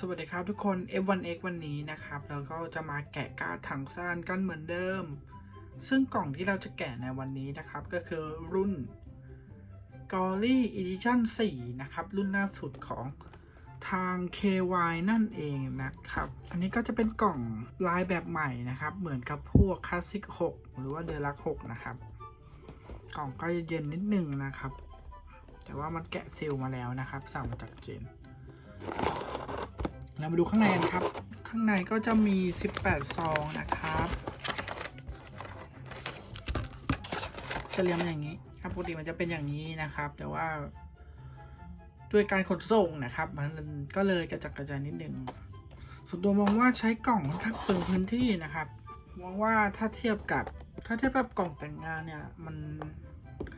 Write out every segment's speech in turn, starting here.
สวัสดีครับทุกคน F1X วันนี้นะครับเราก็จะมาแกะการ์ดถังซานกันเหมือนเดิม ซึ่งกล่องที่เราจะแกะในวันนี้นะครับ ก็คือรุ่น g o l y Edition 4 นะครับ รุ่นล่าสุดของทาง KY นั่นเองนะครับ อันนี้ก็จะเป็นกล่องลายแบบใหม่นะครับ เหมือนกับพวก Classic 6 หรือว่า d e l u x 6นะครับ กล่องก็เย็นนิดนึงนะครับ แต่ว่ามันแกะซีลมาแล้วนะครับ สั่งมาจากเจน เรามาดูข้างในกันครับ ข้างในก็จะมี 18 ซองนะครับ จะเรียงมอย่างนี้ครับปกติมันจะเป็นอย่างนี้นะครับ แต่ว่าด้วยการขนส่งนะครับ มันก็เลยกระจัดกระจายนิดนึงส่วนตัวมองว่าใช้กล่องค่อนข้างเปลืองพื้นที่นะครับ มองว่าถ้าเทียบกับถ้าเทียบกับกล่องแต่งงานเนี่ย มัน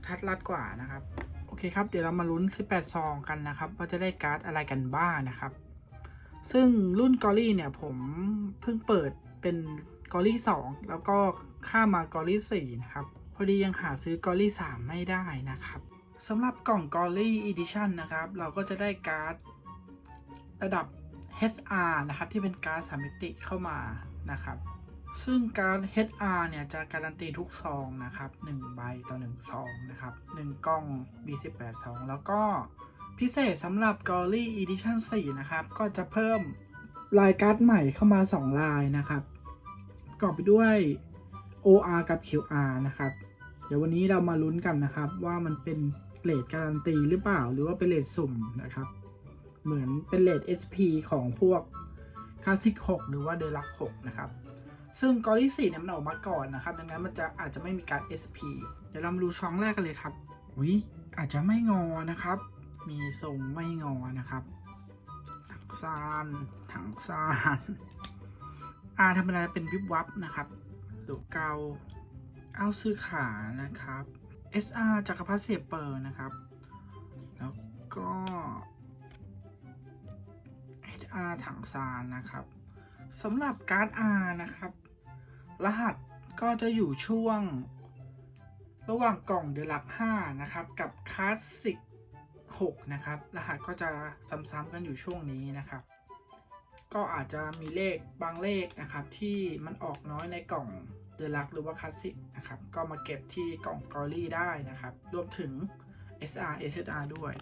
ทัดรัดกว่านะครับ โอเคครับ เดี๋ยวเรามาลุ้น 18 ซองกันนะครับ ว่าจะได้การ์ดอะไรกันบ้างนะครับ ซึ่งรุ่นกอรี่เนี่ยผมเพิ่งเปิดเป็นกอรี่2แล้วก็ข้ามมากอรี่4นะครับ พอดียังหาซื้อกอรี่3ไม่ได้นะครับสำหรับกล่องกอรี่อีดิชันนะครับ เราก็จะได้การ์ดระดับ HR นะครับ ที่เป็นการ์ดสามมิติเข้ามานะครับ ซึ่งการ์ด HR เนี่ยจะการันตีทุกซองนะครับ1ใบต่อ1ซองนะครับ1กล่อง B18 ซองแล้วก็ พิเศษสำหรับ g o l y Edition 4 นะครับ ก็จะเพิ่มลายการ์ดใหม่เข้ามา 2 ลายนะครับประกอบไปด้วย OR กับ QR นะครับ เดี๋ยววันนี้เรามาลุ้นกันนะครับ ว่ามันเป็นเลทการันตีหรือเปล่า หรือว่าเป็นเลทสุ่มนะครับ เหมือนเป็นเลท SP ของพวก Classic 6หรือว่า Deluxe 6นะครับ ซึ่งกอรี่4เนี่ยมันออกมาก่อนนะครับ ดังนั้นมันจะอาจจะไม่มีการ SP เดี๋ยวเรามาดูช่องแรกกันเลยครับอุ้ยอาจจะไม่งอนะครับ มีทรงไม่งอนะครับถังซานถังซานอาธรรมดาเป็นวิบวับนะครับดูเกาเอาซื้อขานะครับ SR จักรพรรดิเสียเปอร์นะครับ แล้วก็ HR ถังซานนะครับสำหรับการ์ด R นะครับ รหัสก็จะอยู่ช่วง ระหว่างกล่องเดลัก5นะครับ กับคลาสสิก 6 นะครับ รหัสก็จะซ้ำๆกันอยู่ช่วงนี้นะครับ ก็อาจจะมีเลขบางเลขนะครับ ที่มันออกน้อยในกล่องเดลักหรือว่าคลาสสิกนะครับ ก็มาเก็บที่กล่องกอรี่ได้นะครับ รวมถึง SR SSR ด้วย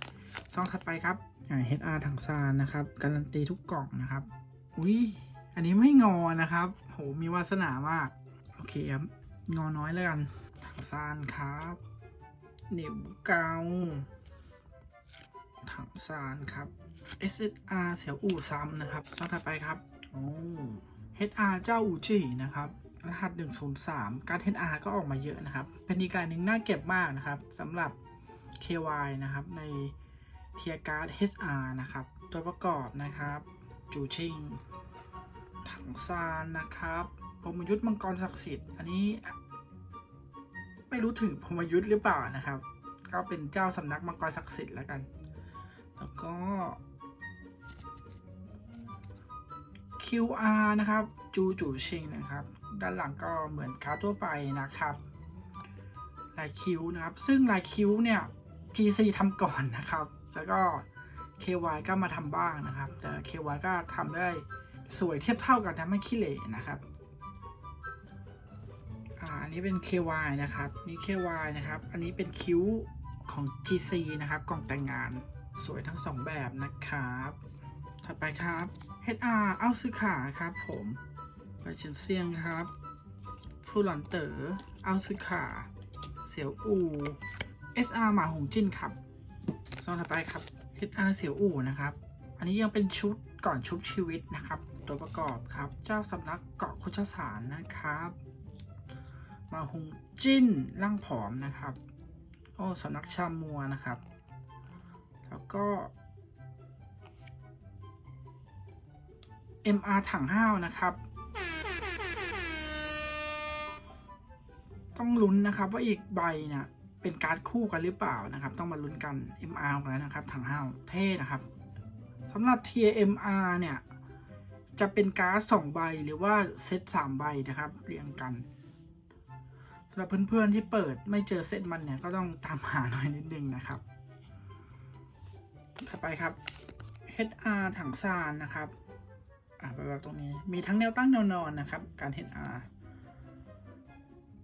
ช่องถัดไปครับอ่า HR ถังซานนะครับ การันตีทุกกล่องนะครับ อุ้ยอันนี้ไม่งอนะครับ โห มีวาสนามาก โอเคครับ งอน้อยแล้วกันถังซานครับเหนียวเกา ถังซานครับ SSR เสียวอู่ซ้ำนะครับช่องถัดไปครับโอ้ HR เจ้าอูจีนะครับรหัส 103 การ HR ก็ออกมาเยอะนะครับ เป็นอีกการหนึ่งน่าเก็บมากนะครับสำหรับ KY นะครับในเทียการ์ด HR นะครับ ตัวประกอบนะครับจูชิงถังซานนะครับพรหมยุทธ์มังกรศักดิ์สิทธิ์ อันนี้ ไม่รู้ถึงพรหมยุทธ์หรือเปล่านะครับ ก็เป็นเจ้าสำนักมังกรศักดิ์สิทธิ์แล้วกัน แล้วก็ QR นะครับ จูจูชิงนะครับ ด้านหลังก็เหมือนคาร์ทั่วไปนะครับ ลายคิ้วนะครับ ซึ่งลายคิ้วเนี่ย GC ทำก่อนนะครับ แล้วก็ KY ก็มาทำบ้างนะครับ แต่ KY ก็ทำได้สวยเทียบเท่ากันทำให้ขี้เหร่นะครับอันนี้เป็น KY นะครับ นี่ KY นะครับ อันนี้เป็นคิ้วของ GC นะครับ กล่องแต่งงาน สวยทั้งสองแบบนะครับ ถัดไปครับ HR เอาซื้อขาครับผมไปเชนเซียงครับฟูหลันเต๋อเอาซื้อขาเสี่ยวอู SR หมาหงจิ้นครับซองถัดไปครับ HR เสี่ยวอูนะครับ อันนี้ยังเป็นชุดก่อนชุบชีวิตนะครับ ตัวประกอบครับ เจ้าสำนักเกาะโคชสารนะครับมาหงจิ้นร่างผอมนะครับ โอ้สำนักชามัวนะครับ แล้วก็ MR ถังห้าวนะครับ ต้องลุ้นนะครับว่าอีกใบเนี่ยเป็นการ์ดคู่กันหรือเปล่านะครับ ต้องมาลุ้นกัน MR กันแล้วนะครับถังห้าวเท่นะครับสำหรับ TMR เนี่ย จะเป็นการ์ดสองใบหรือว่าเซตสามใบนะครับ เรียงกันสำหรับเพื่อนๆที่เปิดไม่เจอเซตมันเนี่ยก็ต้องตามหาหน่อยนิดนึงนะครับ ถัดไปครับ HR ถังซานนะครับอ่าไปแบบตรงนี้มีทั้งแนวตั้งแนวนอนนะครับ การ HR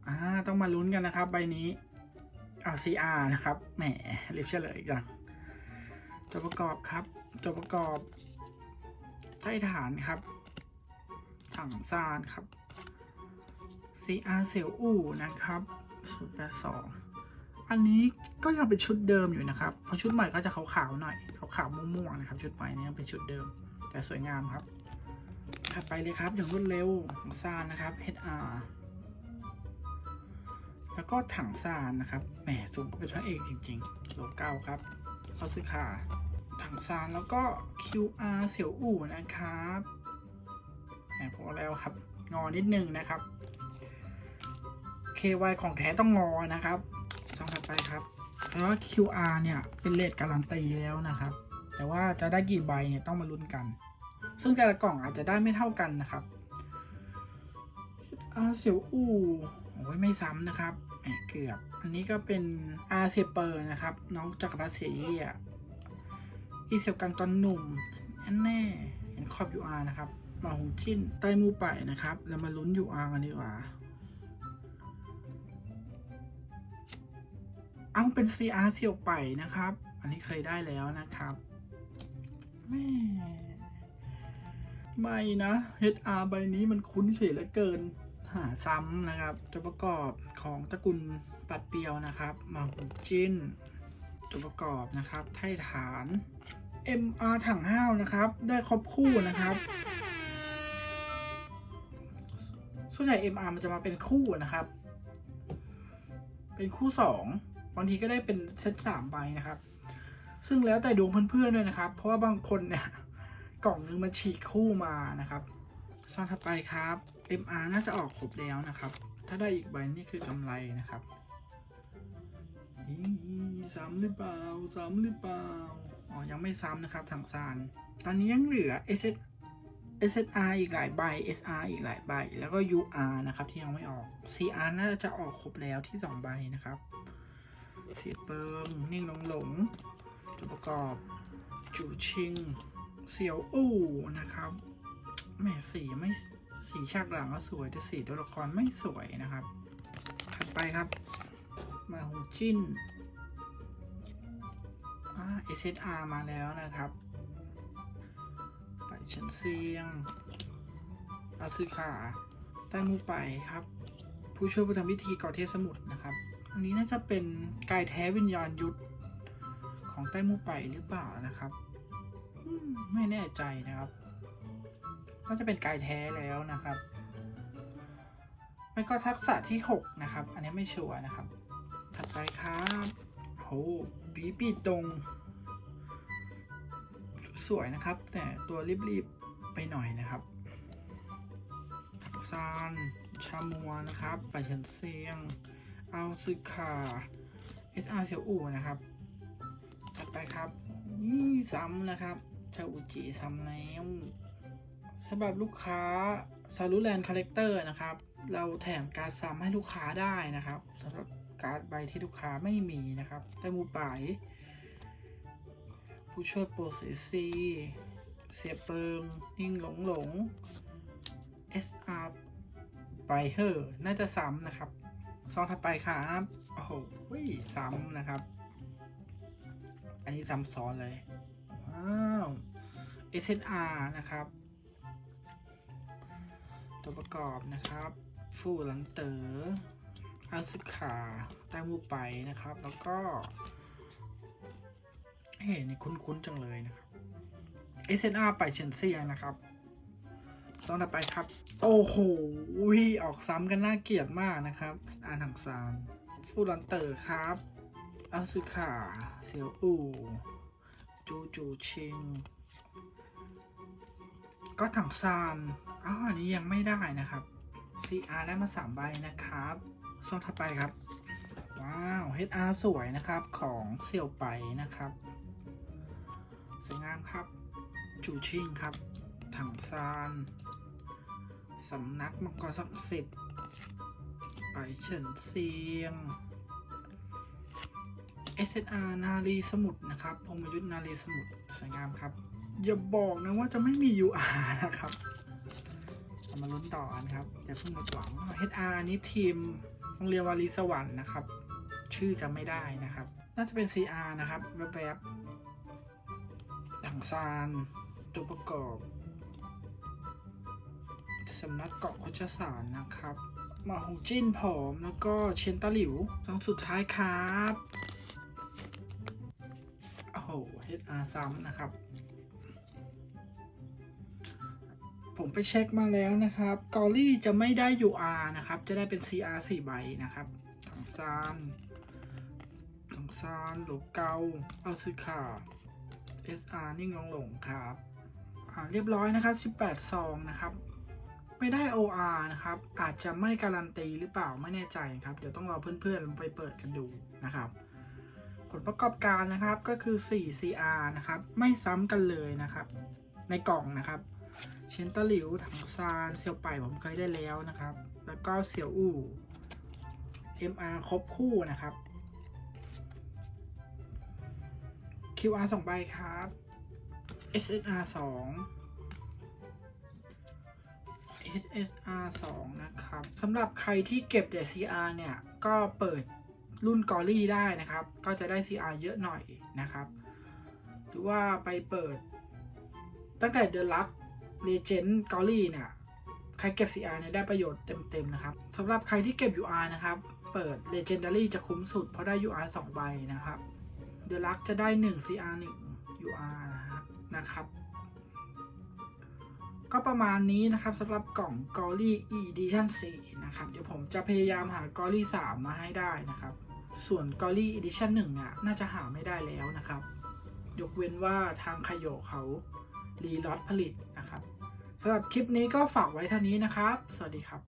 อ่าต้องมาลุ้นกันนะครับ ใบนี้อ่า CR นะครับแหมรีบเฉลยอีกจังตัวประกอบครับตัวประกอบใต้ฐานครับ ถังซานครับ CR เสี่ยวอู่นะครับชุดละสอง อันนี้ก็ยังเป็นชุดเดิมอยู่นะครับเพราะชุดใหม่ก็จะขาวๆหน่อยขาวๆม่วงๆนะครับ ชุดใหม่นี้ยังเป็นชุดเดิม แต่สวยงามครับถัดไปเลยครับอย่างรวดเร็วของซานนะครับ HR แล้วก็ถังซานนะครับแหมสูงก็เป็นพระเอกจริงๆโลเก้าครับเขาซื้อขาถังซานแล้วก็ QR เสี่ยวอู่นะครับแหมพอแล้วครับ งอนิดนึงนะครับ KY ของแท้ต้องงอนะครับ ไปครับแล้วก็ QR เนี่ยเป็นเลทการันตีแล้วนะครับ แต่ว่าจะได้กี่ใบเนี่ยต้องมาลุ้นกัน ซึ่งแต่ละกล่องอาจจะได้ไม่เท่ากันนะครับอาเสียวอู่โอ้ยไม่ซ้ำนะครับเกือบ อันนี้ก็เป็นอาเซเปอร์นะครับ น้องจักรพรรดิเสียเยี่ยอีเซียวกังตอนหนุ่มอันแน่เห็นขอบ UR นะครับ มาหงจิ้นใต้มูไปนะครับ แล้วมาลุ้น UR กันดีกว่า เอาเป็น CR เสี่ยวไปนะครับ อันนี้เคยได้แล้วนะครับแม่ไม่นะ HR ใบนี้มันคุ้นเสียเหลือเกิน หาซ้ำนะครับตัวประกอบของตระกูลปัดเปียวนะครับมาหุจินตัวประกอบนะครับไทฐาน MR ถังห้าวนะครับ ได้ครบคู่นะครับส่วนใหญ่ MR มันจะมาเป็นคู่นะครับ เป็นคู่สอง บางทีก็ได้เป็นเซตสามใบนะครับ ซึ่งแล้วแต่ดวงเพื่อนๆด้วยนะครับ เพราะว่าบางคนเนี่ยกล่องนึงมันฉีกคู่มานะครับซองถัดไปครับ MR น่าจะออกครบแล้วนะครับ ถ้าได้อีกใบนี่คือกำไรนะครับอีซ้ำหรือเปล่าซ้ำหรือเปล่าอ๋อยังไม่ซ้ำนะครับทางซานตอนนี้ยังเหลือ S S S R อีกหลายใบ SR อีกหลายใบ แล้วก็ UR นะครับที่ยังไม่ออก CR น่าจะออกครบแล้วที่ 2 ใบนะครับ สียเปิงนิ่งหลงหลงตัวประกอบจูชิง เสี่ยวอู่นะครับแหมสีไม่สีฉากหลังก็สวยแต่สีตัวละครไม่สวยนะครับถัดไปครับ มาหูจิ้นอ่า SSR มาแล้วนะครับ ไปเฉินเซียงอาซึขาใต้มูไปครับ ผู้ช่วยผู้ทำพิธีก่อเทพสมุทรนะครับ อันนี้น่าจะเป็นกายแท้วิญญาณยุทธของใต้มูไปหรือเปล่านะครับไม่แน่ใจนะครับน่าจะเป็นกายแท้แล้วนะครับไม่ก็ทักษะที่ 6 นะครับ อันนี้ไม่ชัวร์นะครับ ถัดไปครับโหปีปีตรง สวยนะครับ แต่ตัวรีบๆไปหน่อยนะครับซานชามัวนะครับไปเฉินเซียง เอาซึคา SR เซียวอู่นะครับ ถัดไปครับนี่ซ้ำนะครับชาอุจิซ้ำแล้วสำหรับลูกค้าซารุแลนคาแรคเตอร์นะครับ เราแถมการซ้ำให้ลูกค้าได้นะครับสำหรับการ์ดใบที่ลูกค้าไม่มีนะครับแต่มูป่ายผู้ช่วยโปรเซสซีเสียเปิงนิ่งหลงหลง SR ไปเฮอร์น่าจะซ้ำนะครับ ซองถัดไปครับโอ้โหซ้ำนะครับ อันนี้ซ้ำซ้อนเลยว้าว SNR นะครับ ตัวประกอบนะครับ ฟูหลังเต๋ออาซึขาใต้มูไปนะครับ แล้วก็เฮ้นี่คุ้นๆจังเลยนะครับ SNR ไปเชนเซียนะครับ ซองต่อไปครับ โอ้โหออกซ้ำกันน่าเกลียดมากนะครับอ่านทางซานฟูรันเตอร์ครับอาซึขาเซียวอูจูจูชิง ก็ถังซานอ๋ออันนี้ยังไม่ได้นะครับ CR ได้มาสามใบนะครับซองถัดไปครับ ว้าว HR สวยนะครับของเสี่ยวไปนะครับ สวยงามครับ จูชิงครับถังซาน สำนักมังกรศักดิ์สิทธิ์ไปเฉินเซียง SSR นาลีสมุทรนะครับพงมยุทธนาลีสมุทรสวยงามครับ อย่าบอกนะว่าจะไม่มี UR นะครับามาลุ้นต่อกันครับอย่าเพิ่งหมดหวัง HR นี้ทีมโรงเรียนวารีสวรรค์นะครับ ชื่อจำไม่ได้นะครับ น่าจะเป็น CR นะครับแวบๆถังซานตัวประกอบ สำนักเกาะโคชสารนะครับหมาหงจิ้นผอมแล้วก็เชนตาหลิวสองสุดท้ายครับโอ้โห HR ซ้ำนะครับ ผมไปเช็คมาแล้วนะครับกอรี่จะไม่ได้ UR นะครับ จะได้เป็น CR 4ใบนะครับถังซานถังซานโลเกาเอาซึคา SR นิ่งลงหลงครับเรียบร้อยนะครับ 18ซองนะครับ ไม่ได้ OR นะครับ อาจจะไม่การันตีหรือเปล่าไม่แน่ใจครับ เดี๋ยวต้องรอเพื่อนๆไปเปิดกันดูนะครับ ผลประกอบการนะครับก็คือ 4 CR นะครับ ไม่ซ้ำกันเลยนะครับ ในกล่องนะครับ เชนตาหลิว ถังซาน เซียวไปผมเคยได้แล้วนะครับ แล้วก็เซียวอู่ MR ครบคู่นะครับ QR 2ใบครับ SSR 2 SSR 2 นะครับสำหรับใครที่เก็บแต่ CR เนี่ย ก็เปิดรุ่นกอรี่ได้นะครับ ก็จะได้ CR เยอะหน่อยนะครับ หรือว่าไปเปิด ตั้งแต่เด e l ลักเลเจนด์กอรี่เนี่ย ใครเก็บ CR เนี่ยได้ประโยชน์เต็มๆนะครับสำหรับใครที่เก็บ UR นะครับ เปิด Legendary จะคุ้มสุดเพราะได้ UR 2 ใบนะครับเด e l ลักจะได้ 1 CR 1 UR นะครับ ก็ประมาณนี้นะครับสำหรับกล่องกอรี่ Edition 4 นะครับ เดี๋ยวผมจะพยายามหากอรี่ 3 มาให้ได้นะครับ ส่วนกอรี่ Edition 1เนี่ยน่าจะหาไม่ได้แล้วนะครับ ยกเว้นว่าทางคโยเขารีลอตผลิตนะครับสำหรับคลิปนี้ก็ฝากไว้เท่านี้นะครับ สวัสดีครับ